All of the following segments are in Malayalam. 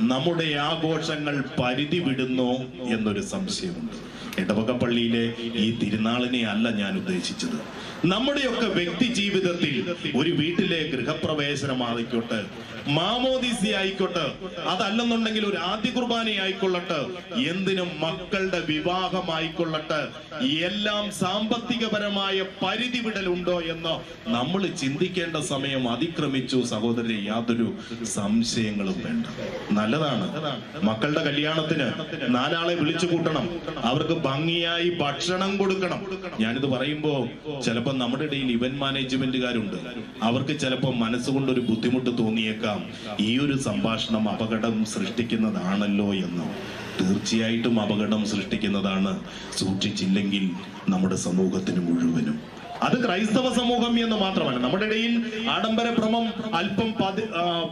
നമ്മുടെ ആഘോഷങ്ങൾ പരിധി വിടുന്നു എന്നൊരു സംശയമുണ്ട്. ഇടവക പള്ളിയിലെ ഈ തിരുനാളിനെ അല്ല ഞാൻ ഉദ്ദേശിച്ചത്. നമ്മുടെയൊക്കെ വ്യക്തി ജീവിതത്തിൽ ഒരു വീട്ടിലെ ഗൃഹപ്രവേശനം ആയിക്കോട്ടെ മാമോദിസി ആയിക്കോട്ടെ. അതല്ലെന്നുണ്ടെങ്കിൽ ഒരു ആദ്യ കുർബാന ആയിക്കൊള്ളട്ടെ. എന്തിനും മക്കളുടെ വിവാഹം ആയിക്കൊള്ളട്ടെ. എല്ലാം സാമ്പത്തികപരമായ പരിധി വിടലുണ്ടോ എന്ന് നമ്മൾ ചിന്തിക്കേണ്ട സമയം അതിക്രമിച്ചു. സഹോദരി യാതൊരു സംശയങ്ങളും വേണ്ട. നല്ലതാണ്. മക്കളുടെ കല്യാണത്തിന് നാലാളെ വിളിച്ചു കൂട്ടണം. അവർക്ക് ഭംഗിയായി ഭക്ഷണം കൊടുക്കണം. ഞാനിത് പറയുമ്പോ ചിലപ്പോ നമ്മുടെ ഇടയിൽ ഇവന്റ് മാനേജ്മെന്റുകാരുണ്ട്. അവർക്ക് ചിലപ്പോ മനസ്സുകൊണ്ട് ഒരു ബുദ്ധിമുട്ട് തോന്നിയേക്കാം. ഈ ഒരു സംഭാഷണം അപകടം സൃഷ്ടിക്കുന്നതാണല്ലോ എന്ന്. തീർച്ചയായിട്ടും അപകടം സൃഷ്ടിക്കുന്നതാണ് സൂക്ഷിച്ചില്ലെങ്കിൽ നമ്മുടെ സമൂഹത്തിന് മുഴുവനും. അത് ക്രൈസ്തവ സമൂഹം എന്ന് മാത്രമല്ല. നമ്മുടെ ഇടയിൽ ആഡംബര ഭ്രമം അല്പം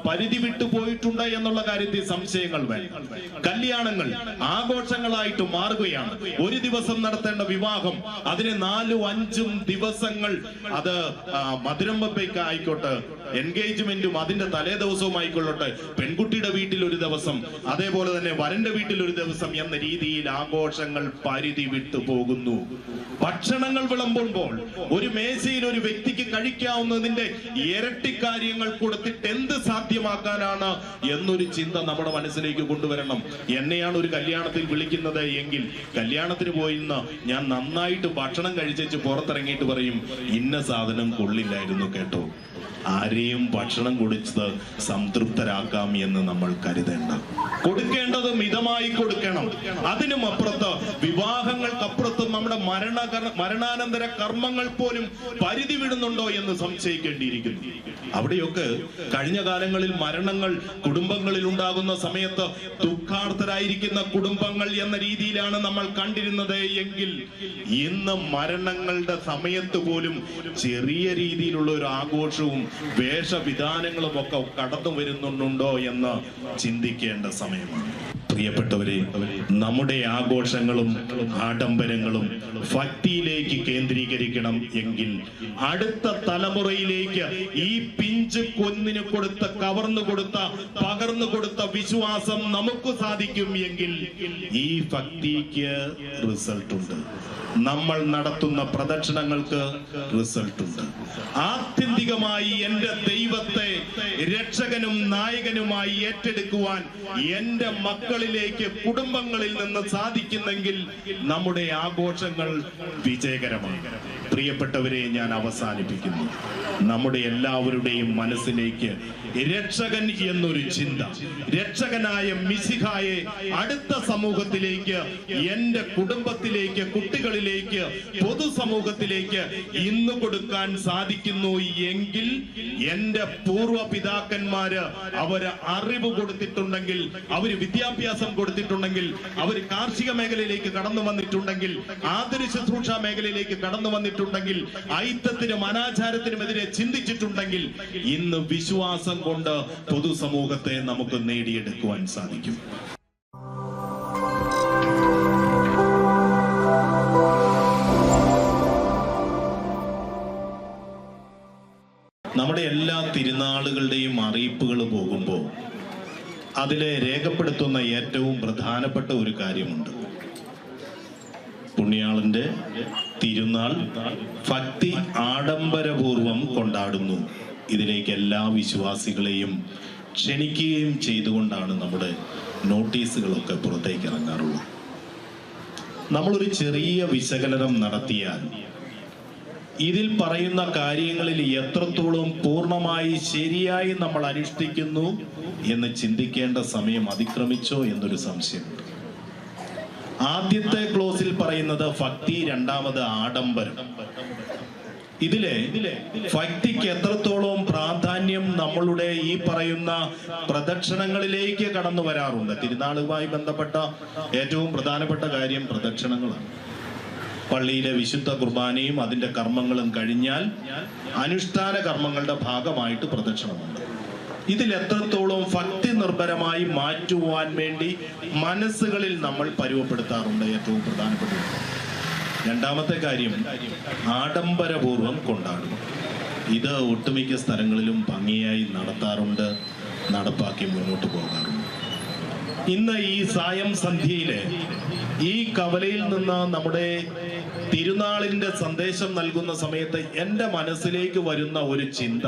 പരിധി വിട്ടു പോയിട്ടുണ്ട് എന്നുള്ള കാര്യത്തിൽ സംശയങ്ങൾ വേണം കല്യാണങ്ങൾ ആഘോഷങ്ങളായിട്ട് മാറുകയാണ്. ഒരു ദിവസം നടത്തേണ്ട വിവാഹം അതിന് നാലും അഞ്ചും ദിവസങ്ങൾ അത് മധുരം വെപ്പയ്ക്ക് ആയിക്കോട്ടെ എൻഗേജ്മെന്റും അതിന്റെ തലേ ദിവസവും ആയിക്കൊള്ളട്ടെ. പെൺകുട്ടിയുടെ വീട്ടിൽ ഒരു ദിവസം അതേപോലെ തന്നെ വരന്റെ വീട്ടിൽ ഒരു ദിവസം എന്ന രീതിയിൽ ആഘോഷങ്ങൾ പരിധി വിട്ടു പോകുന്നു. ഭക്ഷണങ്ങൾ വിളമ്പുമ്പോൾ ഒരു മേശയിൽ ഒരു വ്യക്തിക്ക് കഴിക്കാവുന്നതിന്റെ ഇരട്ടി കാര്യങ്ങൾ കൊടുത്തിട്ട് എന്ത് സാധ്യമാക്കാനാണ് എന്നൊരു ചിന്ത നമ്മുടെ മനസ്സിലേക്ക് കൊണ്ടുവരണം. എന്നെയാണ് ഒരു കല്യാണത്തിൽ വിളിക്കുന്നത് എങ്കിൽ കല്യാണത്തിന് പോയിന്ന് ഞാൻ നന്നായിട്ട് ഭക്ഷണം കഴിച്ചു പുറത്തിറങ്ങിയിട്ട് പറയും ഇന്ന സാധനം കൊള്ളില്ലായിരുന്നു കേട്ടോ. ആരെയും ഭക്ഷണം കുടിച്ചത് സംതൃപ്തരാക്കാം എന്ന് നമ്മൾ കരുതേണ്ട. കൊടുക്കേണ്ടത് മിതമായി കൊടുക്കണം. അതിനും അപ്പുറത്ത് വിവാഹങ്ങൾക്കപ്പുറത്തും നമ്മുടെ മരണ മരണാനന്തര കർമ്മങ്ങൾ പോലും പരിധി വിടുന്നുണ്ടോ എന്ന് സംശയിക്കേണ്ടിയിരിക്കുന്നു. അവിടെയൊക്കെ കഴിഞ്ഞ കാലങ്ങളിൽ മരണങ്ങൾ കുടുംബങ്ങളിൽ ഉണ്ടാകുന്ന സമയത്ത് ദുഃഖാർത്ഥരായിരിക്കുന്ന കുടുംബങ്ങൾ എന്ന രീതിയിലാണ് നമ്മൾ കണ്ടിരുന്നത് എങ്കിൽ ഇന്ന് മരണങ്ങളുടെ സമയത്ത് പോലും ചെറിയ രീതിയിലുള്ള ഒരു ആഘോഷവും വേഷവിധാനങ്ങളും ഒക്കെ കടന്നു വരുന്നുണ്ടോ എന്ന് ചിന്തിക്കേണ്ട സമയമാണ്. പ്രിയപ്പെട്ടവരെ നമ്മുടെ ആഘോഷങ്ങളും ആഡംബരങ്ങളും ഭക്തിയിലേക്ക് കേന്ദ്രീകരിക്കണം എങ്കിൽ അടുത്ത തലമുറയിലേക്ക് ഈ പിഞ്ച് കൊന്നിന് കൊടുത്ത കവർന്നു കൊടുത്ത പകർന്നു കൊടുത്ത വിശ്വാസം നമുക്ക് സാധിക്കും എങ്കിൽ ഈ ഭക്തിക്ക് റിസൾട്ട് ഉണ്ട് നമ്മൾ നടത്തുന്ന പ്രദക്ഷിണങ്ങൾക്ക് റിസൾട്ട് ഉണ്ട് ആത്യന്തികമായി എന്റെ ദൈവത്തെ രക്ഷകനും നായകനുമായി ഏറ്റെടുക്കുവാൻ എന്റെ മക്കളിലേക്ക് കുടുംബങ്ങളിൽ നിന്ന് സാധിക്കുന്നെങ്കിൽ നമ്മുടെ ആഘോഷങ്ങൾ വിജയകരമാണ്. പ്രിയപ്പെട്ടവരെ ഞാൻ അവസാനിപ്പിക്കുന്നു. നമ്മുടെ എല്ലാവരുടെയും മനസ്സിലേക്ക് രക്ഷകൻ എന്നൊരു ചിന്ത രക്ഷകനായ മിസിഹായെ അടുത്ത സമൂഹത്തിലേക്ക് എന്റെ കുടുംബത്തിലേക്ക് കുട്ടികളിലേക്ക് പൊതുസമൂഹത്തിലേക്ക് ഇന്ന് കൊടുക്കാൻ സാധിക്കുന്നു എങ്കിൽ എന്റെ പൂർവ പിതാക്കന്മാര് അവർ അറിവ് കൊടുത്തിട്ടുണ്ടെങ്കിൽ അവർ വിദ്യാഭ്യാസം കൊടുത്തിട്ടുണ്ടെങ്കിൽ അവർ കാർഷിക മേഖലയിലേക്ക് കടന്നു വന്നിട്ടുണ്ടെങ്കിൽ ആതുര ശുശ്രൂഷ മേഖലയിലേക്ക് കടന്നു വന്നിട്ടുണ്ടെങ്കിൽ ഐത്തത്തിനും അനാചാരത്തിനുമെതിരെ ചിന്തിച്ചിട്ടുണ്ടെങ്കിൽ ഇന്ന് വിശ്വാസം കൊണ്ട് പൊതുസമൂഹത്തെ നമുക്ക് നേടിയെടുക്കുവാൻ സാധിക്കും. നമ്മുടെ എല്ലാ തിരുനാളുകളുടെയും അറിയിപ്പുകൾ പോകുമ്പോൾ അതിലെ രേഖപ്പെടുത്തുന്ന ഏറ്റവും പ്രധാനപ്പെട്ട ഒരു കാര്യമുണ്ട്. പുണ്യാളന്റെ തിരുനാൾ ഭക്തി ആഡംബരപൂർവം കൊണ്ടാടുന്നു. ഇതിലേക്ക് എല്ലാ വിശ്വാസികളെയും ക്ഷണിക്കുകയും ചെയ്തുകൊണ്ടാണ് നമ്മുടെ നോട്ടീസുകളൊക്കെ പുറത്തേക്ക് ഇറങ്ങാറുള്ളത്. നമ്മളൊരു ചെറിയ വിശകലനം നടത്തിയാൽ ഇതിൽ പറയുന്ന കാര്യങ്ങളിൽ എത്രത്തോളം പൂർണമായി ശരിയായി നമ്മൾ അനുഷ്ഠിക്കുന്നു എന്ന് ചിന്തിക്കേണ്ട സമയം അതിക്രമിച്ചോ എന്നൊരു സംശയം. ആദ്യത്തെ ക്ലോസിൽ പറയുന്നത് ഭക്തി രണ്ടാമത് ആഡംബരം. ഇതിലെ ഭക്തിക്ക് എത്രത്തോളം പ്രാധാന്യം നമ്മളുടെ ഈ പറയുന്ന പ്രദക്ഷിണങ്ങളിലേക്ക് കടന്നു വരാറുണ്ട്? തിരുനാളുമായി ബന്ധപ്പെട്ട ഏറ്റവും പ്രധാനപ്പെട്ട കാര്യം പ്രദക്ഷിണങ്ങളാണ്. പള്ളിയിലെ വിശുദ്ധ കുർബാനയും അതിന്റെ കർമ്മങ്ങളും കഴിഞ്ഞാൽ അനുഷ്ഠാന കർമ്മങ്ങളുടെ ഭാഗമായിട്ട് പ്രദക്ഷിണമുണ്ട്. ഇതിൽ എത്രത്തോളം ഭക്തി നിർഭരമായി മാറ്റുവാൻ വേണ്ടി മനസ്സുകളിൽ നമ്മൾ പരുവപ്പെടുത്താറുണ്ട് ഏറ്റവും പ്രധാനപ്പെട്ട. രണ്ടാമത്തെ കാര്യം ആഡംബരപൂർവം കൊണ്ടാടും ഇത് ഒട്ടുമിക്ക സ്ഥലങ്ങളിലും ഭംഗിയായി നടത്താറുണ്ട് നടപ്പാക്കി മുന്നോട്ട് പോകാറുണ്ട്. ഇന്ന് ഈ സായം സന്ധ്യയിൽ ഈ കവലയിൽ നിന്ന് നമ്മുടെ തിരുനാളിന്റെ സന്ദേശം നൽകുന്ന സമയത്ത് എന്റെ മനസ്സിലേക്ക് വരുന്ന ഒരു ചിന്ത.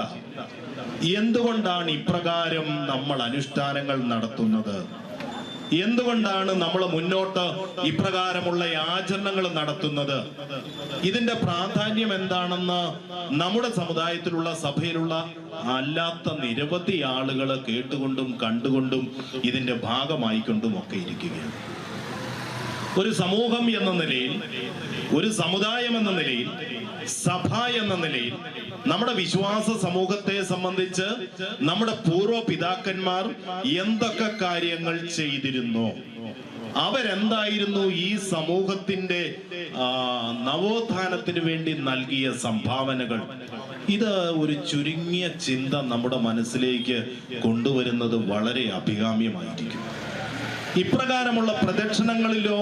എന്തുകൊണ്ടാണ് ഇപ്രകാരം നമ്മൾ അനുഷ്ഠാനങ്ങൾ നടത്തുന്നത്? എന്തുകൊണ്ടാണ് നമ്മൾ മുന്നോട്ട് ഇപ്രകാരമുള്ള ആചരണങ്ങൾ നടത്തുന്നത്? ഇതിന്റെ പ്രാധാന്യം എന്താണെന്ന് നമ്മുടെ സമുദായത്തിലുള്ള സഭയിലുള്ള അല്ലാത്ത നിരവധി ആളുകൾ കേട്ടുകൊണ്ടും കണ്ടുകൊണ്ടും ഇതിന്റെ ഭാഗമായിക്കൊണ്ടും ഒക്കെ ഇരിക്കുകയാണ്. ഒരു സമൂഹം എന്ന നിലയിൽ ഒരു സമുദായം എന്ന നിലയിൽ സഭ എന്ന നിലയിൽ നമ്മുടെ വിശ്വാസ സമൂഹത്തെ സംബന്ധിച്ച് നമ്മുടെ പൂർവ പിതാക്കന്മാർ എന്തൊക്കെ കാര്യങ്ങൾ ചെയ്തിരുന്നു? അവരെന്തായിരുന്നു ഈ സമൂഹത്തിന്റെ നവോത്ഥാനത്തിന് വേണ്ടി നൽകിയ സംഭാവനകൾ? ഇത് ഒരു ചുരുങ്ങിയ ചിന്ത നമ്മുടെ മനസ്സിലേക്ക് കൊണ്ടുവരുന്നത് വളരെ അഭികാമ്യമായിരിക്കും. ഇപ്രകാരമുള്ള പ്രദക്ഷിണങ്ങളിലോ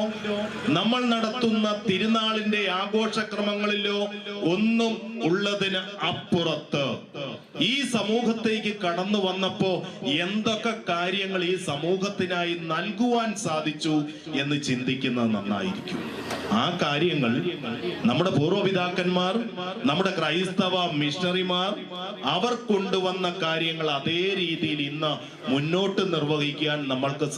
നമ്മൾ നടത്തുന്ന തിരുനാളിന്റെ ആഘോഷക്രമങ്ങളിലോ ഒന്നും ഉള്ളതിന് അപ്പുറത്ത്. ഈ സമൂഹത്തേക്ക് കടന്നു വന്നപ്പോ എന്തൊക്കെ കാര്യങ്ങൾ ഈ സമൂഹത്തിനായി നൽകുവാൻ സാധിച്ചു എന്ന് ചിന്തിക്കുന്നത് നന്നായിരിക്കും. ആ കാര്യങ്ങൾ നമ്മുടെ പൂർവപിതാക്കന്മാർ നമ്മുടെ ക്രൈസ്തവ മിഷണറിമാർ അവർ കൊണ്ടുവന്ന കാര്യങ്ങൾ അതേ രീതിയിൽ ഇന്ന് മുന്നോട്ട് നിർവഹിക്കാൻ നമ്മൾക്ക്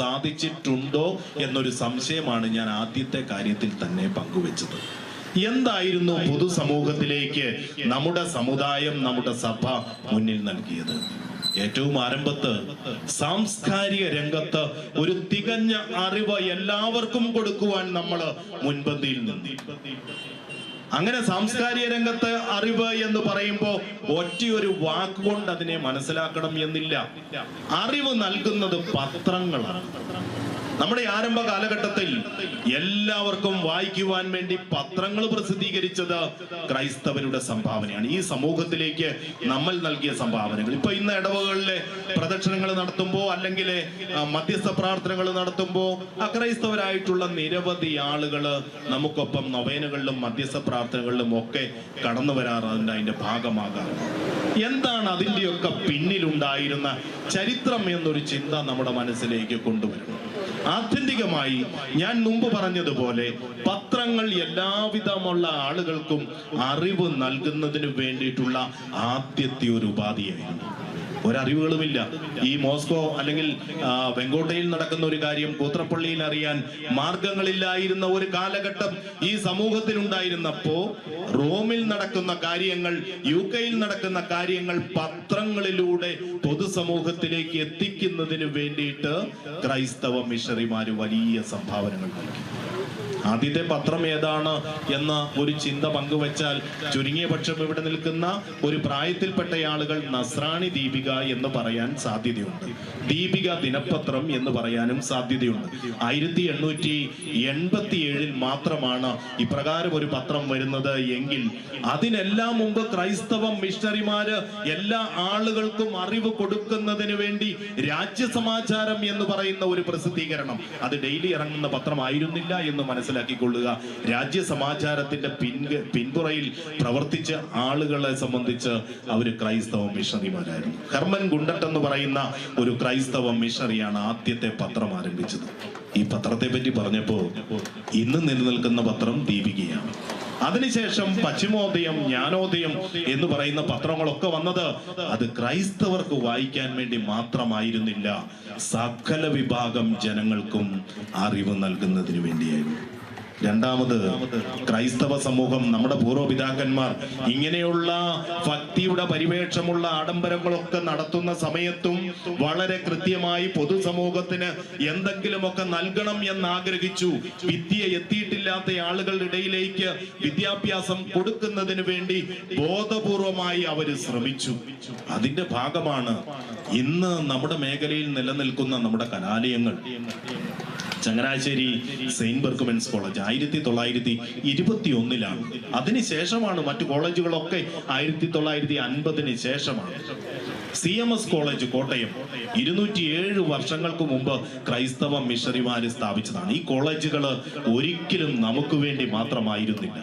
സാധിച്ചിട്ടുണ്ടോ എന്നൊരു സംശയമാണ് ഞാൻ ആദ്യത്തെ കാര്യത്തിൽ തന്നെ പങ്കുവെച്ചത്. എന്തായിരുന്നു പൊതുസമൂഹത്തിലേക്ക് നമ്മുടെ സമുദായം നമ്മുടെ സഭ മുന്നിൽ നൽകിയത്? ഏറ്റവും ആരംഭത്ത് സാംസ്കാരിക രംഗത്ത് ഒരു തികഞ്ഞ അറിവ് എല്ലാവർക്കും കൊടുക്കുവാൻ നമ്മൾ മുൻപന്തിയിൽ നിന്നു. അങ്ങനെ സാംസ്കാരിക രംഗത്ത് അറിവ് എന്ന് പറയുമ്പോൾ ഒറ്റയൊരു വാക്കുകൊണ്ട് അതിനെ മനസ്സിലാക്കണം എന്നില്ല. അറിവ് നൽകുന്നത് പത്രങ്ങളാണ്. നമ്മുടെ ആരംഭ കാലഘട്ടത്തിൽ എല്ലാവർക്കും വായിക്കുവാൻ വേണ്ടി പത്രങ്ങൾ പ്രസിദ്ധീകരിച്ചത് ക്രൈസ്തവരുടെ സംഭാവനയാണ്. ഈ സമൂഹത്തിലേക്ക് നമ്മൾ നൽകിയ സംഭാവനകൾ. ഇപ്പൊ ഇന്ന് ഇടവകളിലെ പ്രദക്ഷിണങ്ങൾ നടത്തുമ്പോ അല്ലെങ്കിൽ മധ്യസ്ഥ പ്രാർത്ഥനകൾ നടത്തുമ്പോൾ അക്രൈസ്തവരായിട്ടുള്ള നിരവധി ആളുകൾ നമുക്കൊപ്പം നൊവേനകളിലും മധ്യസ്ഥ പ്രാർത്ഥനകളിലും ഒക്കെ കടന്നു വരാറുണ്ട് അതിന്റെ ഭാഗമാകാറുണ്ട് എന്താണ് അതിന്റെയൊക്കെ പിന്നിലുണ്ടായിരുന്ന ചരിത്രം എന്നൊരു ചിന്ത നമ്മുടെ മനസ്സിലേക്ക് കൊണ്ടുവരണം ആത്യന്തികമായി ഞാൻ മുമ്പ് പറഞ്ഞതുപോലെ പത്രങ്ങൾ എല്ലാവിധമുള്ള ആളുകൾക്കും അറിവ് നൽകുന്നതിന് വേണ്ടിയിട്ടുള്ള ആദ്യത്തെ ഒരു ഉപാധിയായിരുന്നു. ഒരറിവുകളുമില്ല. ഈ മോസ്കോ അല്ലെങ്കിൽ വെങ്കോട്ടയിൽ നടക്കുന്ന ഒരു കാര്യം കൂത്രപ്പള്ളിയിൽ അറിയാൻ മാർഗങ്ങളില്ലായിരുന്ന ഒരു കാലഘട്ടം ഈ സമൂഹത്തിൽ ഉണ്ടായിരുന്നപ്പോ റോമിൽ നടക്കുന്ന കാര്യങ്ങൾ യു കെയിൽ നടക്കുന്ന കാര്യങ്ങൾ പത്രങ്ങളിലൂടെ പൊതുസമൂഹത്തിലേക്ക് എത്തിക്കുന്നതിന് വേണ്ടിയിട്ട് ക്രൈസ്തവ മിഷണറിമാര് വലിയ സംഭാവനകൾ നൽകി. ആദ്യത്തെ പത്രം ഏതാണ് എന്ന ഒരു ചിന്ത പങ്കുവച്ചാൽ ചുരുങ്ങിയ പക്ഷം ഇവിടെ നിൽക്കുന്ന ഒരു പ്രായത്തിൽപ്പെട്ട ആളുകൾ നസ്രാണി ദീപിക എന്ന് പറയാൻ സാധ്യതയുണ്ട്. ദീപിക ദിനപത്രം എന്ന് പറയാനും സാധ്യതയുണ്ട്. ആയിരത്തി എണ്ണൂറ്റി എൺപത്തി ഏഴിൽ മാത്രമാണ് ഇപ്രകാരം ഒരു പത്രം വരുന്നത് എങ്കിൽ അതിനെല്ലാം മുമ്പ് ക്രൈസ്തവ മിഷണറിമാര് എല്ലാ ആളുകൾക്കും അറിവ് കൊടുക്കുന്നതിന് വേണ്ടി രാജ്യസമാചാരം എന്ന് പറയുന്ന ഒരു പ്രസിദ്ധീകരണം. അത് ഡെയിലി ഇറങ്ങുന്ന പത്രമായിരുന്നില്ല എന്ന് മനസ്സിലാക്കിക്കൊള്ളുക. രാജ്യസമാചാരത്തിന്റെ പിൻ പിൻപുറയിൽ പ്രവർത്തിച്ച ആളുകളെ സംബന്ധിച്ച് അവർ ക്രൈസ്തവ മിഷണറിമാരായിരുന്നു. ഹെർമൻ ഗുണ്ടട്ട് എന്ന് പറയുന്ന ഒരു ക്രൈസ്തവ മിഷണറിയാണ് ആദ്യത്തെ പത്രം ആരംഭിച്ചത്. ഈ പത്രത്തെ പറ്റി പറഞ്ഞപ്പോ ഇന്ന് നിലനിൽക്കുന്ന പത്രം ദീപികയാണ്. അതിനുശേഷം പശ്ചിമോദയം ജ്ഞാനോദയം എന്ന് പറയുന്ന പത്രങ്ങളൊക്കെ വന്നത് അത് ക്രൈസ്തവർക്ക് വായിക്കാൻ വേണ്ടി മാത്രമായിരുന്നില്ല സകല വിഭാഗം ജനങ്ങൾക്കും അറിവ് നൽകുന്നതിന് വേണ്ടിയായിരുന്നു. രണ്ടാമത് ക്രൈസ്തവ സമൂഹം നമ്മുടെ പൂർവപിതാക്കന്മാർ ഇങ്ങനെയുള്ള ഭക്തിയുടെ പരിവേഷമുള്ള ആഡംബരങ്ങളൊക്കെ നടത്തുന്ന സമയത്തും വളരെ കൃത്യമായി പൊതുസമൂഹത്തിന് എന്തെങ്കിലുമൊക്കെ നൽകണം എന്ന് ആഗ്രഹിച്ചു വിദ്യ എത്തിയിട്ടില്ലാത്ത ആളുകളുടെ ഇടയിലേക്ക് വിദ്യാഭ്യാസം കൊടുക്കുന്നതിന് വേണ്ടി ബോധപൂർവമായി അവർ ശ്രമിച്ചു. അതിന്റെ ഭാഗമാണ് ഇന്ന് നമ്മുടെ മേഖലയിൽ നിലനിൽക്കുന്ന നമ്മുടെ കലാലയങ്ങൾ. Changanassery Saint Berchmans college. ആയിരത്തി തൊള്ളായിരത്തി ഇരുപത്തി ഒന്നിലാണ് അതിനുശേഷമാണ് മറ്റു കോളേജുകളൊക്കെ ആയിരത്തി തൊള്ളായിരത്തി അൻപതിന് ശേഷമാണ്. C M S college Kottayam ഇരുന്നൂറ്റി ഏഴ് വർഷങ്ങൾക്ക് മുമ്പ് ക്രൈസ്തവ മിഷണറിമാര് സ്ഥാപിച്ചതാണ്. ഈ കോളേജുകൾ ഒരിക്കലും നമുക്ക് വേണ്ടി മാത്രമായിരുന്നില്ല.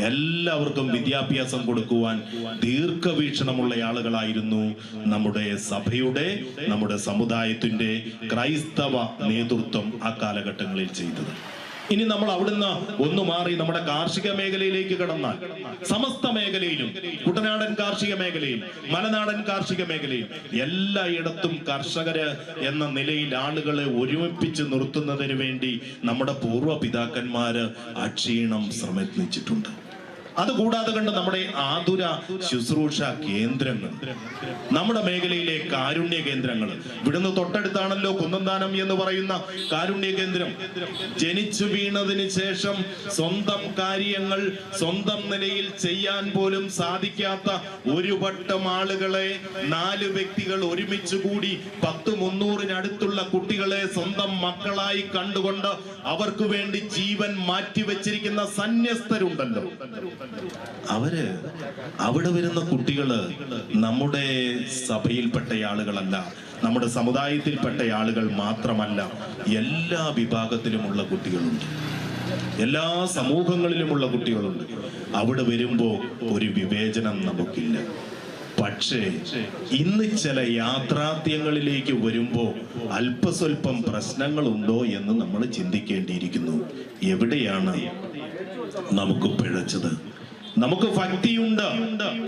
എല്ലാവർക്കും വിദ്യാഭ്യാസം കൊടുക്കുവാൻ ദീർഘവീക്ഷണമുള്ള ആളുകളായിരുന്നു നമ്മുടെ സഭയുടെ നമ്മുടെ സമുദായത്തിന്റെ ക്രൈസ്തവ നേതൃത്വം ആ കാലഘട്ടങ്ങളിൽ ചെയ്തത്. ഇനി നമ്മൾ അവിടുന്ന് ഒന്ന് മാറി നമ്മുടെ കാർഷിക മേഖലയിലേക്ക് കടന്നാൽ. സമസ്ത മേഖലയിലും കുട്ടനാടൻ കാർഷിക മേഖലയിൽ മലനാടൻ കാർഷിക മേഖലയിൽ എല്ലായിടത്തും കർഷകര് എന്ന നിലയിൽ ആളുകളെ ഒരുമിപ്പിച്ച് നിർത്തുന്നതിന് വേണ്ടി നമ്മുടെ പൂർവ പിതാക്കന്മാര് അക്ഷീണം ശ്രമിച്ചിട്ടുണ്ട് അതുകൂടാതെ കണ്ട് നമ്മുടെ ആതുര ശുശ്രൂഷ കേന്ദ്രങ്ങൾ നമ്മുടെ മേഖലയിലെ കാരുണ്യ കേന്ദ്രങ്ങൾ. ഇവിടുന്ന് തൊട്ടടുത്താണല്ലോ കുന്നന്താനം എന്ന് പറയുന്ന കാരുണ്യ കേന്ദ്രം. ജനിച്ചു വീണതിന് ശേഷം സ്വന്തം കാര്യങ്ങൾ സ്വന്തം നിലയിൽ ചെയ്യാൻ പോലും സാധിക്കാത്ത ഒരു വട്ടം ആളുകളെ നാല് വ്യക്തികൾ ഒരുമിച്ച് കൂടി പത്ത് മുന്നൂറിനടുത്തുള്ള കുട്ടികളെ സ്വന്തം മക്കളായി കണ്ടുകൊണ്ട് അവർക്ക് വേണ്ടി ജീവൻ മാറ്റിവെച്ചിരിക്കുന്ന സന്യസ്തരുണ്ടല്ലോ. അവർ അവിടെ വരുന്ന കുട്ടികൾ നമ്മുടെ സഭയിൽപ്പെട്ട ആളുകളല്ല നമ്മുടെ സമുദായത്തിൽപ്പെട്ട ആളുകൾ മാത്രമല്ല എല്ലാ വിഭാഗത്തിലുമുള്ള കുട്ടികളുണ്ട്. എല്ലാ സമൂഹങ്ങളിലുമുള്ള കുട്ടികളുണ്ട്. അവിടെ വരുമ്പോ ഒരു വിവേചനം നമുക്കില്ല. പക്ഷേ ഇന്ന് ചില യാത്രാർത്ഥ്യങ്ങളിലേക്ക് വരുമ്പോ അല്പസ്വല്പം പ്രശ്നങ്ങളുണ്ടോ എന്ന് നമ്മൾ ചിന്തിക്കേണ്ടിയിരിക്കുന്നു. എവിടെയാണ് നമുക്ക് പിഴച്ചത്? നമുക്ക് ഭക്തിയുണ്ട്.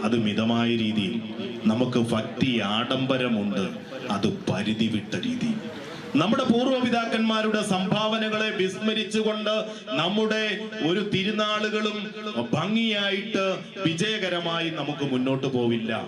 അത് മിതമായ രീതിയിൽ. നമുക്ക് ഭക്തി ആഡംബരമുണ്ട് അത് പരിധി വിട്ട രീതിയിൽ. നമ്മുടെ പൂർവപിതാക്കന്മാരുടെ സംഭാവനകളെ വിസ്മരിച്ചുകൊണ്ട് നമ്മുടെ ഒരു തിരുനാളുകളും ഭംഗിയായിട്ട് വിജയകരമായി നമുക്ക് മുന്നോട്ട് പോവില്ല.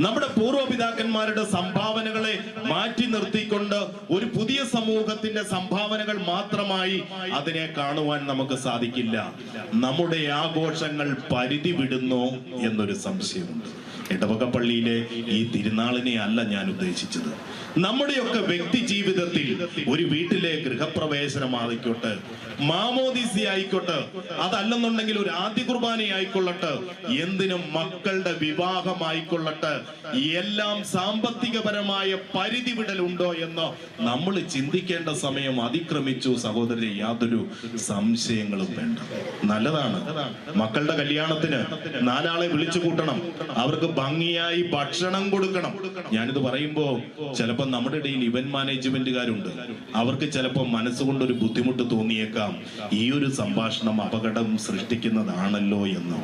നമ്മുടെ പൂർവപിതാക്കന്മാരുടെ സംഭാവനകളെ മാറ്റി നിർത്തിക്കൊണ്ട് ഒരു പുതിയ സമൂഹത്തിന്റെ സംഭാവനകൾ മാത്രമായി അതിനെ കാണുവാൻ നമുക്ക് സാധിക്കില്ല. നമ്മുടെ ആഘോഷങ്ങൾ പരിധി വിടുന്നു എന്നൊരു സംശയമുണ്ട്. ഇടവക പള്ളിയിലെ ഈ തിരുനാളിനെ അല്ല ഞാൻ ഉദ്ദേശിച്ചത്. നമ്മുടെയൊക്കെ വ്യക്തി ജീവിതത്തിൽ ഒരു വീട്ടിലെ ഗൃഹപ്രവേശനം ആയിക്കോട്ടെ മാമോദിസി ആയിക്കോട്ടെ അതല്ലെന്നുണ്ടെങ്കിൽ ഒരു ആദ്യ കുർബാന ആയിക്കൊള്ളട്ടെ എന്തിനും മക്കളുടെ വിവാഹം ആയിക്കൊള്ളട്ടെ എല്ലാം സാമ്പത്തികപരമായ പരിധി വിടലുണ്ടോ എന്ന് നമ്മൾ ചിന്തിക്കേണ്ട സമയം അതിക്രമിച്ചു. സഹോദരരെ യാതൊരു സംശയങ്ങളും വേണ്ട. നല്ലതാണ്. മക്കളുടെ കല്യാണത്തിന് നാലാളെ വിളിച്ചു കൂട്ടണം. അവർക്ക് ഭംഗിയായി ഭക്ഷണം കൊടുക്കണം. ഞാനിത് പറയുമ്പോ ചിലപ്പോ നമ്മുടെ ഇടയിൽ ഇവന്റ് മാനേജ്മെന്റുകാരുണ്ട് അവർക്ക് ചിലപ്പോ മനസ്സുകൊണ്ട് ഒരു ബുദ്ധിമുട്ട് തോന്നിയേക്കാം. ഈ ഒരു സംഭാഷണം അപകടം സൃഷ്ടിക്കുന്നതാണല്ലോ എന്ന്.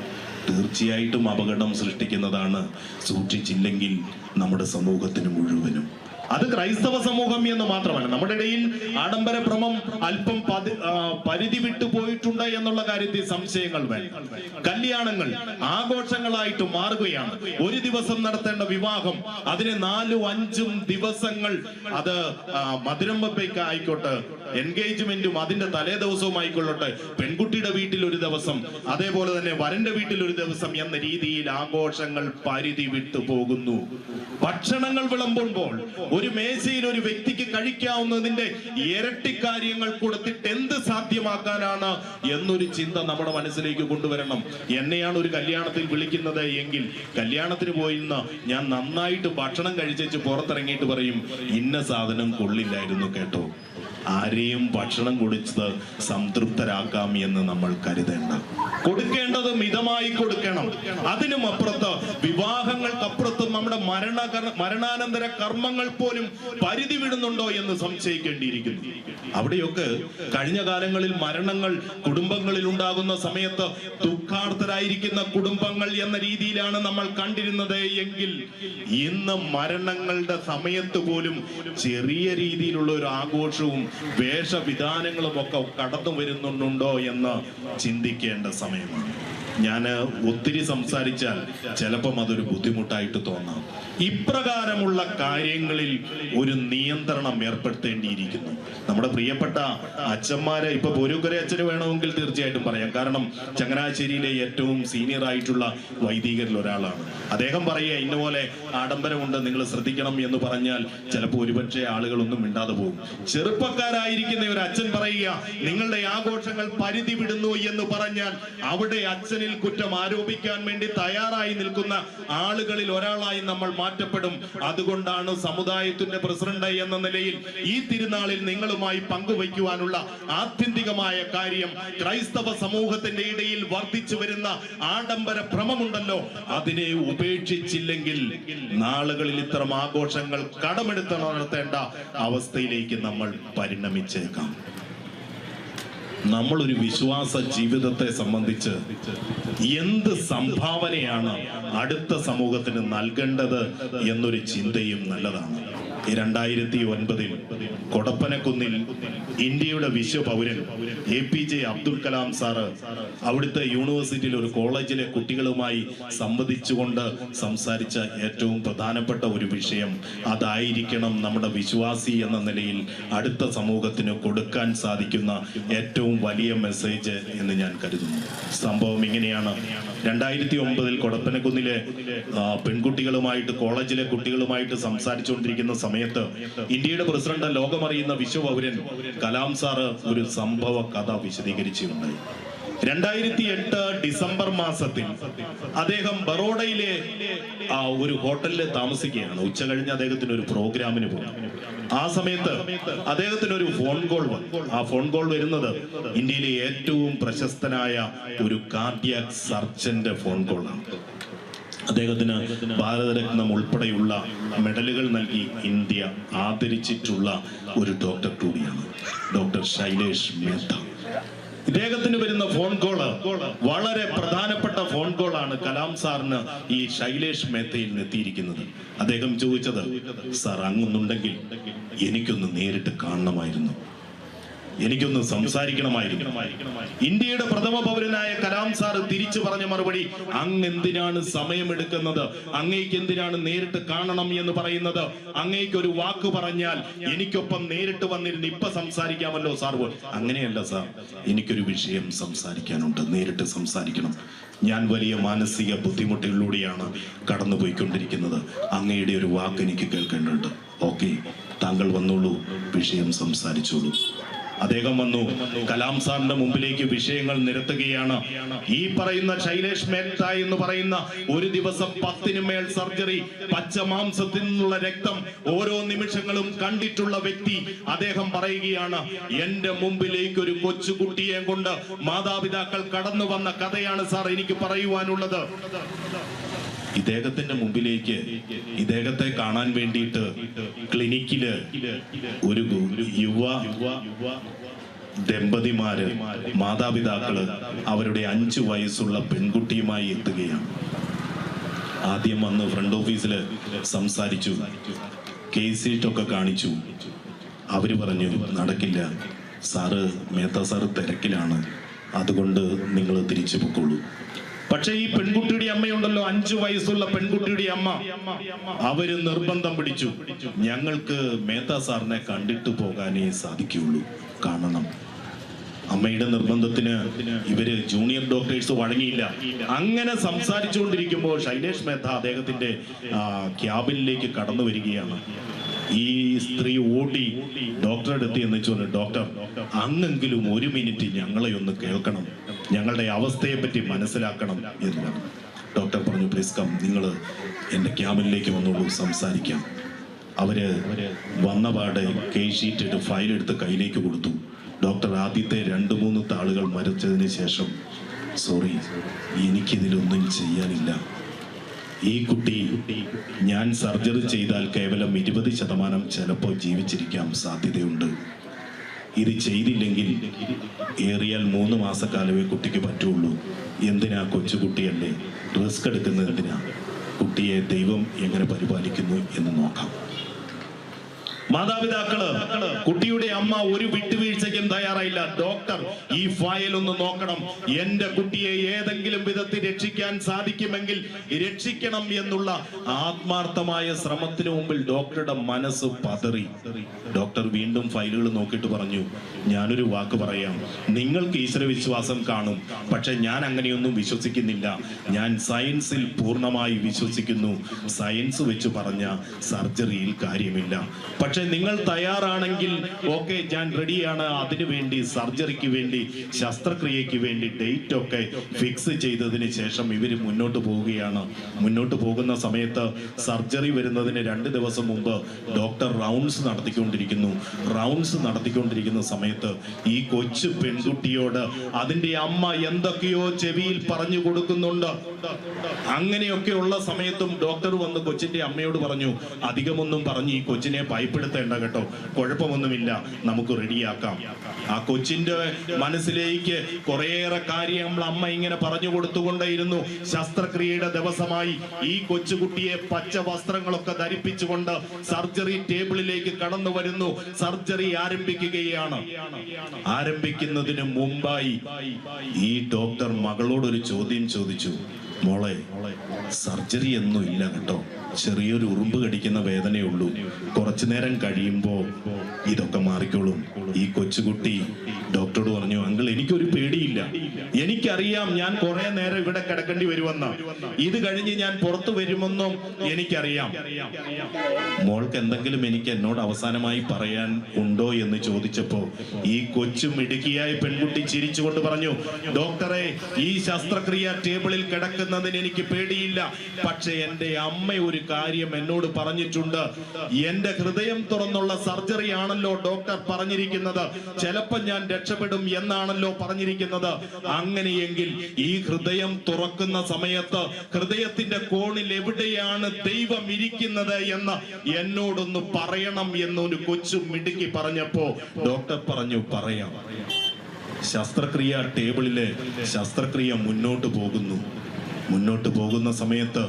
തീർച്ചയായിട്ടും അപകടം സൃഷ്ടിക്കുന്നതാണ്. സൂക്ഷിച്ചില്ലെങ്കിൽ നമ്മുടെ സമൂഹത്തിന് മുഴുവനും. അത് ക്രൈസ്തവ സമൂഹം എന്ന് മാത്രമല്ല. നമ്മുടെ ഇടയിൽ ആഡംബര ഭ്രമം അല്പം പരിധി വിട്ടു പോയിട്ടുണ്ട് എന്നുള്ള കാര്യത്തിൽ സംശയങ്ങൾ വേണം കല്യാണങ്ങൾ ആഘോഷങ്ങളായിട്ട് മാറുകയാണ്. ഒരു ദിവസം നടത്തേണ്ട വിവാഹം അതിന് നാലും അഞ്ചും ദിവസങ്ങൾ അത് മധുരം വെപ്പയ്ക്ക് ആയിക്കോട്ടെ എൻഗേജ്മെന്റും അതിന്റെ തലേ ദിവസവും ആയിക്കൊള്ളട്ടെ. പെൺകുട്ടിയുടെ വീട്ടിൽ ഒരു ദിവസം അതേപോലെ തന്നെ വരന്റെ വീട്ടിൽ ഒരു ദിവസം എന്ന രീതിയിൽ ആഘോഷങ്ങൾ പരിധി വിട്ടു പോകുന്നു. ഭക്ഷണങ്ങൾ വിളമ്പുമ്പോൾ ഒരു മേശയിൽ ഒരു വ്യക്തിക്ക് കഴിക്കാവുന്നതിന്റെ ഇരട്ടി കാര്യങ്ങൾ കൊടുത്തിട്ട് എന്ത് സാധ്യമാക്കാനാണ് എന്നൊരു ചിന്ത നമ്മുടെ മനസ്സിലേക്ക് കൊണ്ടുവരണം. എന്നെയാണ് ഒരു കല്യാണത്തിൽ വിളിക്കുന്നത് എങ്കിൽ കല്യാണത്തിന് പോയിന്ന് ഞാൻ നന്നായിട്ട് ഭക്ഷണം കഴിച്ചു പുറത്തിറങ്ങിയിട്ട് പറയും ഇന്ന സാധനം കൊള്ളില്ലായിരുന്നു കേട്ടോ. ആരെയും ഭക്ഷണം കുടിച്ചത് സംതൃപ്തരാക്കാം എന്ന് നമ്മൾ കരുതേണ്ട. കൊടുക്കേണ്ടത് മിതമായി കൊടുക്കണം. അതിനും അപ്പുറത്ത് വിവാഹങ്ങൾക്കപ്പുറത്തും നമ്മുടെ മരണ മരണാനന്തര കർമ്മങ്ങൾ പോലും പരിധി വിടുന്നുണ്ടോ എന്ന് സംശയിക്കേണ്ടിയിരിക്കുന്നു. അവിടെയൊക്കെ കഴിഞ്ഞ കാലങ്ങളിൽ മരണങ്ങൾ കുടുംബങ്ങളിൽ ഉണ്ടാകുന്ന സമയത്ത് ദുഃഖാർത്ഥരായിരിക്കുന്ന കുടുംബങ്ങൾ എന്ന രീതിയിലാണ് നമ്മൾ കണ്ടിരുന്നത്. എങ്കിൽ ഇന്ന് മരണങ്ങളുടെ സമയത്ത് പോലും ചെറിയ രീതിയിലുള്ള ഒരു ആഘോഷവും വേഷവിധാനങ്ങളും ഒക്കെ കടന്നു വരുന്നുണ്ടോ എന്ന് ചിന്തിക്കേണ്ട സമയമാണ്. ഞാൻ ഒത്തിരി സംസാരിച്ചാൽ ചിലപ്പം അതൊരു ബുദ്ധിമുട്ടായിട്ട് തോന്നാം. ഇപ്രകാരമുള്ള കാര്യങ്ങളിൽ ഒരു നിയന്ത്രണം ഏർപ്പെടുത്തേണ്ടിയിരിക്കുന്നു. നമ്മുടെ പ്രിയപ്പെട്ട അച്ഛന്മാരെ ഇപ്പൊ പോരൂക്കര അച്ഛന് വേണമെങ്കിൽ തീർച്ചയായിട്ടും പറയാം. കാരണം ചങ്ങനാശ്ശേരിയിലെ ഏറ്റവും സീനിയർ ആയിട്ടുള്ള വൈദികരിൽ ഒരാളാണ്. അദ്ദേഹം പറയുക ഇന്ന പോലെ ആഡംബരമുണ്ട് നിങ്ങൾ ശ്രദ്ധിക്കണം എന്ന് പറഞ്ഞാൽ ചിലപ്പോൾ ഒരുപക്ഷെ ആളുകളൊന്നും മിണ്ടാതെ പോകും. ചെറുപ്പക്കാരായിരിക്കുന്ന ഒരു അച്ഛൻ പറയുക നിങ്ങളുടെ ആഘോഷങ്ങൾ പരിധി വിടുന്നു എന്ന് പറഞ്ഞാൽ അവിടെ അച്ഛനിൽ കുറ്റം ആരോപിക്കാൻ വേണ്ടി തയ്യാറായി നിൽക്കുന്ന ആളുകളിൽ ഒരാളായി നമ്മൾ മാറ്റപ്പെടും. അതുകൊണ്ടാണ് സമുദായത്തിന്റെ പ്രസിഡന്റ് എന്ന നിലയിൽ ഈ തിരുനാളിൽ നിങ്ങളുമായി പങ്കുവയ്ക്കുവാനുള്ള ആത്യന്തികമായ കാര്യം ക്രൈസ്തവ സമൂഹത്തിന്റെ ഇടയിൽ വർദ്ധിച്ചു വരുന്ന ആഡംബര ഭ്രമമുണ്ടല്ലോ. അതിനെ ഉപേക്ഷിച്ചില്ലെങ്കിൽ നാളുകളിൽ ഇത്തരം ആഘോഷങ്ങൾ കടമെടുത്ത് നടത്തേണ്ട അവസ്ഥയിലേക്ക് നമ്മൾ പരിണമിച്ചേക്കാം. നമ്മളൊരു വിശ്വാസ ജീവിതത്തെ സംബന്ധിച്ച് എന്ത് സംഭാവനയാണ് അടുത്ത സമൂഹത്തിന് നൽകേണ്ടത് എന്നൊരു ചിന്തയും നല്ലതാണ്. രണ്ടായിരത്തി ഒൻപതിൽ കൊടപ്പനക്കുന്നിൽ ഇന്ത്യയുടെ വിശ്വപൗരൻ A P J Abdul Kalam sir അവിടുത്തെ യൂണിവേഴ്സിറ്റിയിൽ ഒരു കോളേജിലെ കുട്ടികളുമായി സംവദിച്ചുകൊണ്ട് സംസാരിച്ച ഏറ്റവും പ്രധാനപ്പെട്ട ഒരു വിഷയം. അതായിരിക്കണം നമ്മുടെ വിശ്വാസി എന്ന നിലയിൽ അടുത്ത സമൂഹത്തിന് കൊടുക്കാൻ സാധിക്കുന്ന ഏറ്റവും വലിയ മെസ്സേജ് എന്ന് ഞാൻ കരുതുന്നു. സംഭവം ഇങ്ങനെയാണ്. രണ്ടായിരത്തി ഒമ്പതിൽ കൊടപ്പനക്കുന്നിലെ പെൺകുട്ടികളുമായിട്ട് കോളേജിലെ കുട്ടികളുമായിട്ട് സംസാരിച്ചുകൊണ്ടിരിക്കുന്ന സമയത്ത് ഇന്ത്യയുടെ പ്രസിഡന്റ് ലോകമറിയുന്ന വിശ്വപൗരൻ കലാം സാറ് ഒരു സംഭവ കഥ വിശദീകരിച്ചിട്ടുണ്ട് രണ്ടായിരത്തി എട്ട് ഡിസംബർ മാസത്തിൽ അദ്ദേഹം ബറോഡയിലെ ഒരു ഹോട്ടലിൽ താമസിക്കുകയാണ്. ഉച്ച കഴിഞ്ഞ് അദ്ദേഹത്തിന് ഒരു പ്രോഗ്രാമിന് പോകും ആ സമയത്ത് അദ്ദേഹത്തിന് ഒരു ഫോൺ കോൾ വന്നു. ആ ഫോൺ കോൾ വരുന്നത് ഇന്ത്യയിലെ ഏറ്റവും പ്രശസ്തനായ ഒരു കാർഡിയാക് സർജന്റെ ഫോൺ കോളാണ്. അദ്ദേഹത്തിന് ഭാരതരത്നം ഉൾപ്പെടെയുള്ള മെഡലുകൾ നൽകി ഇന്ത്യ ആദരിച്ചിട്ടുള്ള ഒരു ഡോക്ടർ കൂടിയാണ്. ഡോക്ടർ ശൈലേഷ് മേത്ത. ഇദ്ദേഹത്തിന് വരുന്ന ഫോൺ കോൾ വളരെ പ്രധാനപ്പെട്ട ഫോൺ കോളാണ് കലാം സാറിന് ഈ ശൈലേഷ് മേത്തയിൽ എത്തിയിരിക്കുന്നത്. അദ്ദേഹം ചോദിച്ചത് സാർ അങ്ങൊന്നുണ്ടെങ്കിൽ എനിക്കൊന്ന് നേരിട്ട് കാണണമായിരുന്നു. എനിക്കൊന്ന് സംസാരിക്കണമായിരുന്നു. ഇന്ത്യയുടെ പ്രഥമ പൗരനായ കലാം സാർ തിരിച്ചു പറഞ്ഞ മറുപടി അങ്ങ് എന്തിനാണ് സമയമെടുക്കുന്നത്? അങ്ങേക്ക് എന്തിനാണ് നേരിട്ട് കാണണം എന്ന് പറയുന്നത്? അങ്ങേക്ക് ഒരു വാക്ക് പറഞ്ഞാൽ എനിക്കൊപ്പം നേരിട്ട് വന്നിരുന്ന് ഇപ്പൊ സംസാരിക്കാമല്ലോ സാർ. അങ്ങനെയല്ല സാർ എനിക്കൊരു വിഷയം സംസാരിക്കാനുണ്ട് നേരിട്ട് സംസാരിക്കണം. ഞാൻ വലിയ മാനസിക ബുദ്ധിമുട്ടുകളിലൂടെയാണ് കടന്നുപോയിക്കൊണ്ടിരിക്കുന്നത്. അങ്ങയുടെ ഒരു വാക്ക് എനിക്ക് കേൾക്കേണ്ടതുണ്ട്. ഓക്കെ താങ്കൾ വന്നോളൂ വിഷയം സംസാരിച്ചോളൂ. അദ്ദേഹം വന്നു. കലാം സാറിന്റെ മുമ്പിലേക്ക് വിഷയങ്ങൾ നിരത്തുകയാണ്. ഈ പറയുന്ന ശൈലേഷ് മേത്ത എന്ന് പറയുന്ന ഒരു ദിവസം പത്തിന് മേൽ സർജറി പച്ചമാംസത്തിൽ നിന്നുള്ള രക്തം ഓരോ നിമിഷങ്ങളും കണ്ടിട്ടുള്ള വ്യക്തി അദ്ദേഹം പറയുകയാണ് എന്റെ മുമ്പിലേക്ക് ഒരു കൊച്ചുകുട്ടിയെ കൊണ്ട് മാതാപിതാക്കൾ കടന്നു വന്ന കഥയാണ് സാർ എനിക്ക് പറയുവാനുള്ളത്. ഇദ്ദേഹത്തിന്റെ മുമ്പിലേക്ക് ഇദ്ദേഹത്തെ കാണാൻ വേണ്ടിയിട്ട് ക്ലിനിക്കിൽ ഒരു യുവ ദമ്പതിമാര് മാതാപിതാക്കൾ അവരുടെ അഞ്ചു വയസ്സുള്ള പെൺകുട്ടിയുമായി എത്തുകയാണ്. ആദ്യം വന്ന് ഫ്രണ്ട് ഓഫീസിൽ സംസാരിച്ചു. കേസ് ഷീറ്റൊക്കെ കാണിച്ചു. അവർ പറഞ്ഞു നടക്കില്ല. സാറ് മേത്ത സാറ് തിരക്കിലാണ്. അതുകൊണ്ട് നിങ്ങൾ തിരിച്ചു പൊക്കോളൂ. പക്ഷെ ഈ പെൺകുട്ടിയുടെ അമ്മയുണ്ടല്ലോ അഞ്ചു വയസ്സുള്ള പെൺകുട്ടിയുടെ അമ്മ. അവർ നിർബന്ധം പിടിച്ചു. ഞങ്ങൾക്ക് മേത്ത സാറിനെ കണ്ടിട്ട് പോകാനേ സാധിക്കുകയുള്ളൂ. കാണണം അമ്മയുടെ നിർബന്ധത്തിന് ഇവർ ജൂനിയർ ഡോക്ടേഴ്സ് വഴങ്ങിയില്ല. അങ്ങനെ സംസാരിച്ചുകൊണ്ടിരിക്കുമ്പോൾ ശൈലേഷ് മേത്ത അദ്ദേഹത്തിന്റെ ക്യാബിനിലേക്ക് കടന്നു വരികയാണ്. ഈ സ്ത്രീ ഓടി ഡോക്ടറെ അടുത്ത് എന്ന് ചോദിച്ചു ഡോക്ടർ അങ്ങെങ്കിലും ഒരു മിനിറ്റ് ഞങ്ങളെ ഒന്ന് കേൾക്കണം. ഞങ്ങളുടെ അവസ്ഥയെ പറ്റി മനസ്സിലാക്കണം എന്ന്. ഡോക്ടർ പറഞ്ഞു പ്ലീസ് കം നിങ്ങൾ എന്റെ ക്യാമ്പിലേക്ക് വന്നോളൂ സംസാരിക്കാം. അവർ വന്നപാട് കെ ഷീറ്റ് എടുത്ത് കയ്യിലേക്ക് കൊടുത്തു. ഡോക്ടർ ആദ്യത്തെ രണ്ട് മൂന്ന് താളുകൾ മരച്ചതിന് ശേഷം സോറി എനിക്കിതിലൊന്നും ചെയ്യാനില്ല. ഈ കുട്ടി ഞാൻ സർജറി ചെയ്താൽ കേവലം ഇരുപത് ശതമാനം ചിലപ്പോൾ ജീവിച്ചിരിക്കാൻ സാധ്യതയുണ്ട്. ഇത് ചെയ്തില്ലെങ്കിൽ ഏറിയാൽ മൂന്ന് മാസക്കാലമേ കുട്ടിക്ക് പറ്റുള്ളൂ. എന്തിനാ കൊച്ചുകുട്ടിയല്ലേ റിസ്ക് എടുക്കുന്നത് എന്തിനാ കുട്ടിയെ ദൈവം എങ്ങനെ പരിപാലിക്കുന്നു എന്ന് നോക്കാം. മാതാപിതാക്കൾ കുട്ടിയുടെ അമ്മ ഒരു വിട്ടുവീഴ്ചയ്ക്കും തയ്യാറായില്ല. ഡോക്ടർ ഈ ഫയൽ ഒന്ന് നോക്കണം. എന്റെ കുട്ടിയെ ഏതെങ്കിലും വിധത്തിൽ രക്ഷിക്കാൻ സാധിക്കുമെങ്കിൽ രക്ഷിക്കണം എന്നുള്ള ആത്മാർത്ഥമായ ശ്രമത്തിന് മുമ്പിൽ ഡോക്ടറുടെ മനസ്സ് പതറി. ഡോക്ടർ വീണ്ടും ഫയലുകൾ നോക്കിയിട്ട് പറഞ്ഞു ഞാനൊരു വാക്ക് പറയാം. നിങ്ങൾക്ക് ഈശ്വരവിശ്വാസം കാണും. പക്ഷെ ഞാൻ അങ്ങനെയൊന്നും വിശ്വസിക്കുന്നില്ല. ഞാൻ സയൻസിൽ പൂർണമായി വിശ്വസിക്കുന്നു. സയൻസ് വെച്ച് പറഞ്ഞ സർജറിയിൽ കാര്യമില്ല. പക്ഷെ നിങ്ങൾ തയ്യാറാണെങ്കിൽ ഓക്കെ ഞാൻ റെഡിയാണ് അതിനു വേണ്ടി സർജറിക്ക് വേണ്ടി ശസ്ത്രക്രിയയ്ക്ക് വേണ്ടി ഡേറ്റ് ഒക്കെ ഫിക്സ് ചെയ്തതിന് ശേഷം ഇവർ മുന്നോട്ട് പോവുകയാണ്. മുന്നോട്ട് പോകുന്ന സമയത്ത് സർജറി വരുന്നതിന് രണ്ട് ദിവസം മുമ്പ് ഡോക്ടർ റൗണ്ട്സ് നടത്തിക്കൊണ്ടിരിക്കുന്നു. റൗണ്ട്സ് നടത്തിക്കൊണ്ടിരിക്കുന്ന സമയത്ത് ഈ കൊച്ചു പെൺകുട്ടിയോട് അതിന്റെ അമ്മ എന്തൊക്കെയോ ചെവിയിൽ പറഞ്ഞു കൊടുക്കുന്നുണ്ട്. അങ്ങനെയൊക്കെയുള്ള സമയത്തും ഡോക്ടർ വന്ന് കൊച്ചിന്റെ അമ്മയോട് പറഞ്ഞു അധികമൊന്നും പറഞ്ഞു ഈ കൊച്ചിനെ ഭയപ്പെടുത്തേണ്ട കേട്ടോ. കുഴപ്പമൊന്നുമില്ല. നമുക്ക് റെഡിയാക്കാം ആ കൊച്ചിന്റെ മനസ്സിലേക്ക് കുറേയേറെ കാര്യങ്ങൾ അമ്മ ഇങ്ങനെ പറഞ്ഞു കൊടുത്തുകൊണ്ടേയിരുന്നു. ശസ്ത്രക്രിയയുടെ ദിവസമായി ഈ കൊച്ചുകുട്ടിയെ പച്ച വസ്ത്രങ്ങളൊക്കെ ധരിപ്പിച്ചുകൊണ്ട് സർജറി ടേബിളിലേക്ക് കടന്നു വരുന്നു. സർജറി ആരംഭിക്കുകയാണ്. ആരംഭിക്കുന്നതിന് മുമ്പായി ഈ ഡോക്ടർ മകളോട് ഒരു ചോദ്യം ചോദിച്ചു. മോളെ സർജറി ഒന്നും ഇല്ല കേട്ടോ. ചെറിയൊരു ഉറുമ്പ് കടിക്കുന്ന വേദനയുള്ളൂ കുറച്ചു നേരം കഴിയുമ്പോ ഇതൊക്കെ മാറിക്കോളും. ഈ കൊച്ചുകുട്ടി ഡോക്ടറോട് പറഞ്ഞു അങ്കിൾ എനിക്കൊരു പേടിയില്ല. എനിക്കറിയാം ഞാൻ കുറെ നേരം ഇവിടെ കിടക്കേണ്ടി വരുമെന്ന്. ഇത് കഴിഞ്ഞ് ഞാൻ പുറത്തു വരുമെന്നും എനിക്കറിയാം. മോൾക്ക് എന്തെങ്കിലും എനിക്ക് എന്നോട് അവസാനമായി പറയാൻ ഉണ്ടോ എന്ന് ചോദിച്ചപ്പോ ഈ കൊച്ചു മിടുക്കിയായ പെൺകുട്ടി ചിരിച്ചുകൊണ്ട് പറഞ്ഞു ഡോക്ടറെ ഈ ശസ്ത്രക്രിയ ടേബിളിൽ കിടക്കുന്നതിന് എനിക്ക് പേടിയില്ല. പക്ഷെ എന്റെ അമ്മ ഒരു കാര്യം എന്നോട് പറഞ്ഞിട്ടുണ്ട്. എന്റെ ഹൃദയം തുറന്നുള്ള സർജറി ആണല്ലോ ഡോക്ടർ പറഞ്ഞിരിക്കുന്നത്. ചിലപ്പോൾ ഞാൻ രക്ഷപ്പെടും എന്നാണല്ലോ പറഞ്ഞിരിക്കുന്നത്. അങ്ങനെയെങ്കിൽ ഈ ഹൃദയം തുറക്കുന്ന സമയത്ത് ഹൃദയത്തിന്റെ കോണിൽ എവിടെയാണ് ദൈവം ഇരിക്കുന്നത് എന്ന് എന്നോടൊന്ന് പറയണം എന്നൊരു കൊച്ചു മിടുക്കി പറഞ്ഞപ്പോ ഡോക്ടർ പറഞ്ഞു പറയാം. ശസ്ത്രക്രിയ ടേബിളിൽ ശസ്ത്രക്രിയ മുന്നോട്ട് പോകുന്നു. മുന്നോട്ട് പോകുന്ന സമയത്ത്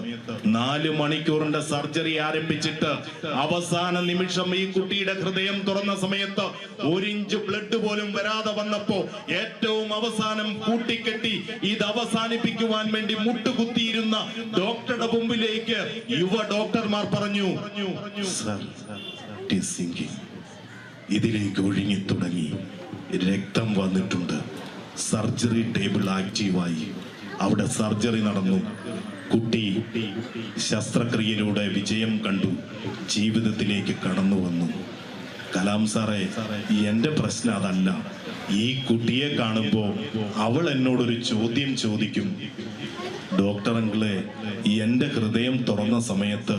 നാല് മണിക്കൂറിന്റെ സർജറി ആരംഭിച്ചിട്ട് അവസാന നിമിഷം ഈ കുട്ടിയുടെ ഹൃദയം തുറന്ന സമയത്ത് ഒരു ഇഞ്ച് ബ്ലഡ് പോലും വരാതെ വന്നപ്പോ ഏറ്റവും അവസാനം കൂട്ടിക്കെട്ടി ഇത് അവസാനിപ്പിക്കുവാൻ വേണ്ടി മുട്ടുകുത്തിയിരുന്ന ഡോക്ടറുടെ മുമ്പിലേക്ക് യുവ ഡോക്ടർമാർ പറഞ്ഞു "Sir, it ഇതിലേക്ക് ഒഴുങ്ങി തുടങ്ങി. രക്തം വന്നിട്ടുണ്ട്. സർജറി ടേബിൾ ആക്റ്റീവായി. അവിടെ സർജറി നടന്നു. കുട്ടി ശസ്ത്രക്രിയയിലൂടെ വിജയം കണ്ടു. ജീവിതത്തിലേക്ക് കടന്നു വന്നു. കലാം സാറേ എന്റെ പ്രശ്നം അതല്ല. ഈ കുട്ടിയെ കാണുമ്പോൾ അവൾ എന്നോടൊരു ചോദ്യം ചോദിക്കും. ഡോക്ടർ അങ്കിളെ എന്റെ ഹൃദയം തുറന്ന സമയത്ത്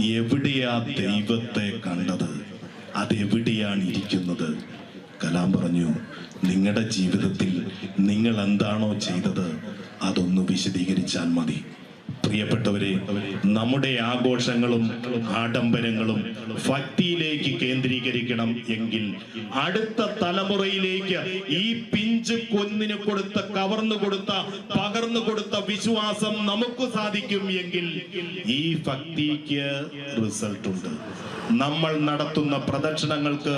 എവിടെയാ ദൈവത്തെ കണ്ടത്? അതെവിടെയാണ് ഇരിക്കുന്നത്? കലാം പറഞ്ഞു നിങ്ങളുടെ ജീവിതത്തിൽ നിങ്ങൾ എന്താണോ ചെയ്തത് അതൊന്ന് വിശദീകരിച്ചാൽ മതി. പ്രിയപ്പെട്ടവരെ നമ്മുടെ ആഘോഷങ്ങളും ആഡംബരങ്ങളും ഭക്തിയിലേക്ക് കേന്ദ്രീകരിക്കണം എങ്കിൽ അടുത്ത തലമുറയിലേക്ക് ഈ പിഞ്ച് കൊന്നിന് കൊടുത്ത കവർന്നു കൊടുത്ത പകർന്നു കൊടുത്ത വിശ്വാസം നമുക്ക് സാധിക്കും എങ്കിൽ ഈ ഭക്തിക്ക് റിസൾട്ട് ഉണ്ട്. നമ്മൾ നടത്തുന്ന പ്രദക്ഷിണങ്ങൾക്ക്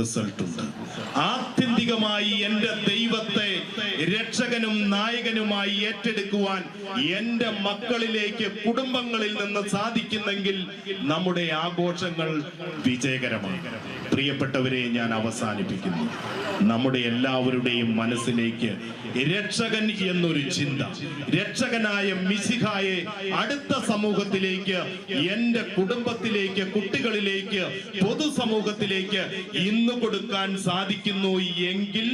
റിസൾട്ട് ഉണ്ട്. ആത്യന്തികമായി എന്റെ ദൈവത്തെ രക്ഷകനും നായകനുമായി ഏറ്റെടുക്കുവാൻ എന്റെ മക്കളിലേക്ക് കുടുംബങ്ങളിൽ നിന്ന് സാധിക്കുന്നെങ്കിൽ നമ്മുടെ ആഘോഷങ്ങൾ വിജയകരമാണ്. പ്രിയപ്പെട്ടവരെ ഞാൻ അവസാനിപ്പിക്കുന്നു. നമ്മുടെ എല്ലാവരുടെയും മനസ്സിലേക്ക് രക്ഷകൻ എന്നൊരു ചിന്ത രക്ഷകനായ മിസിഹായെ അടുത്ത സമൂഹത്തിലേക്ക് എന്റെ കുടുംബത്തിലേക്ക് കുട്ടികളിലേക്ക് പൊതുസമൂഹത്തിലേക്ക് ഇന്ന് കൊടുക്കാൻ സാധിക്കുന്നു എങ്കിൽ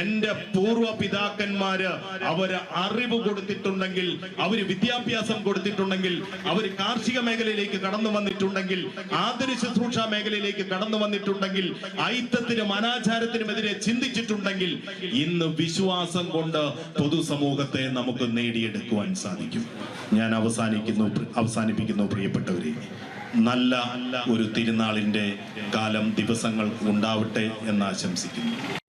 എന്റെ പൂർവ പിതാക്കന്മാര് അവർ അറിവ് കൊടുത്തിട്ടുണ്ടെങ്കിൽ അവർ വിദ്യാഭ്യാസം കൊടുത്തിട്ടുണ്ടെങ്കിൽ അവർ കാർഷിക മേഖലയിലേക്ക് കടന്നു വന്നിട്ടുണ്ടെങ്കിൽ ആദരി ശുശ്രൂഷ മേഖലയിലേക്ക് കടന്നു വന്നിട്ടുണ്ടെങ്കിൽ ഐത്തത്തിനും അനാചാരത്തിനുമെതിരെ ചിന്തിച്ചിട്ടുണ്ടെങ്കിൽ ഇന്ന് വിശ്വാസം കൊണ്ട് പൊതുസമൂഹത്തെ നമുക്ക് നേടിയെടുക്കുവാൻ സാധിക്കും. ഞാൻ അവസാനിക്കുന്നു അവസാനിപ്പിക്കുന്നു പ്രിയപ്പെട്ടവരെ. നല്ല ഒരു തിരുനാളിന്റെ കാലം ദിവസങ്ങൾ ഉണ്ടാവട്ടെ എന്ന് ആശംസിക്കുന്നു.